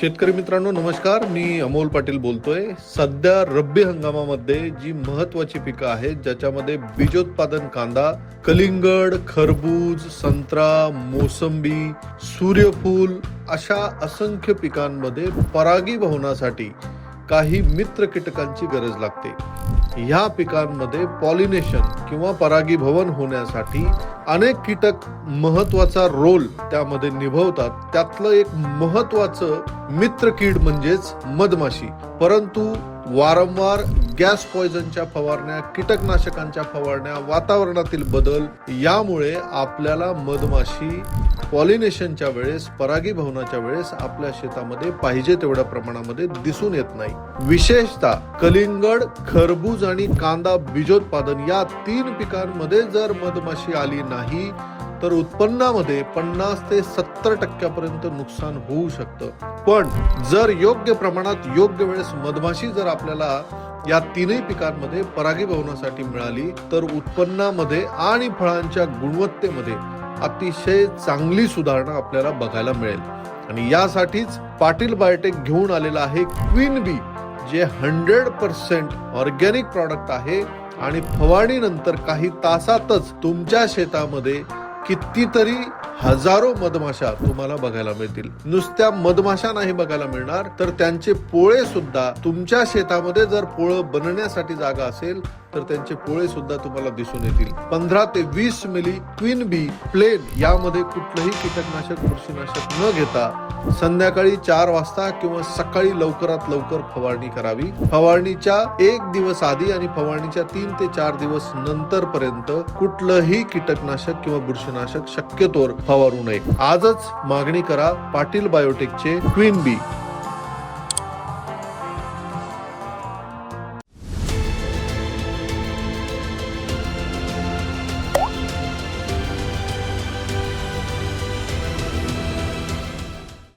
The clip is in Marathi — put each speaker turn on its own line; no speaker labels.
शेतकरी मित्रांनो नमस्कार. मी अमोल पाटील बोलतोय. सध्या रब्बी हंगामामध्ये जी महत्वाची पिकं आहेत ज्याच्यामध्ये बीजोत्पादन कांदा कलिंगड खरबूज संत्रा मोसंबी सूर्यफूल अशा असंख्य पिकांमध्ये परागीभवनासाठी काही मित्र कीटकांची गरज लागते. ह्या पिकांमध्ये पॉलिनेशन किंवा परागीभवन होण्यासाठी अनेक कीटक महत्त्वाचा रोल त्यामध्ये निभवतात. त्यातलं एक महत्वाचं मित्र कीड म्हणजेच मधमाशी. परंतु वारंवार गॅस पॉइझनच्या फवारण्या कीटकनाशकांच्या फवारण्या वातावरणातील बदल यामुळे आपल्याला मधमाशी पॉलिनेशनच्या वेळेस परागीभवनाच्या वेळेस आपल्या शेतामध्ये पाहिजे तेवढ्या प्रमाणामध्ये दिसून येत नाही. विशेषतः कलिंगड खरबूज आणि कांदा बीजोत्पादन या तीन पिकांमध्ये जर मधमाशी आली नाही तर उत्पन्नामध्ये पन्नास ते सत्तर टक्क्यापर्यंत नुकसान होऊ शकतं. पण जर योग्य प्रमाणात योग्य वेळेस मधमाशी जर आपल्याला या तीनही पिकांमध्ये परागीभवनासाठी मिळाली तर उत्पन्नामध्ये आणि फळांच्या गुणवत्तेमध्ये अतिशय चांगली सुधारणा आपल्याला बघायला मिळेल. आणि यासाठीच पाटील बायोटेक घेऊन आलेला आहे queen B J hundred percent organic product आहे आणि फवारणीनंतर काही तासातच तुमच्या शेतामध्ये कितीतरी हजारो मधमाशा तुम्हाला बघायला मिळतील. नुसत्या मधमाशा नाही बघायला मिळणार तर त्यांचे पोळे सुद्धा तुमच्या शेतामध्ये जर पोळं बनण्यासाठी जागा असेल तर त्यांचे पोळे सुद्धा तुम्हाला दिसून येतील. पंधरा ते वीस मिली क्वीन बी प्लेन यामध्ये कुठलंही कीटकनाशक बुरशीनाशक न घेता संध्याकाळी चार वाजता किंवा सकाळी लवकरात लवकर फवारणी करावी. फवारणीच्या एक दिवस आधी आणि फवारणीच्या तीन ते चार दिवस नंतर पर्यंत कुठलंही कीटकनाशक किंवा बुरशीनाशक शक्यतोवर फवारू नये. आजच मागणी करा पाटील बायोटेकचे क्वीन बी.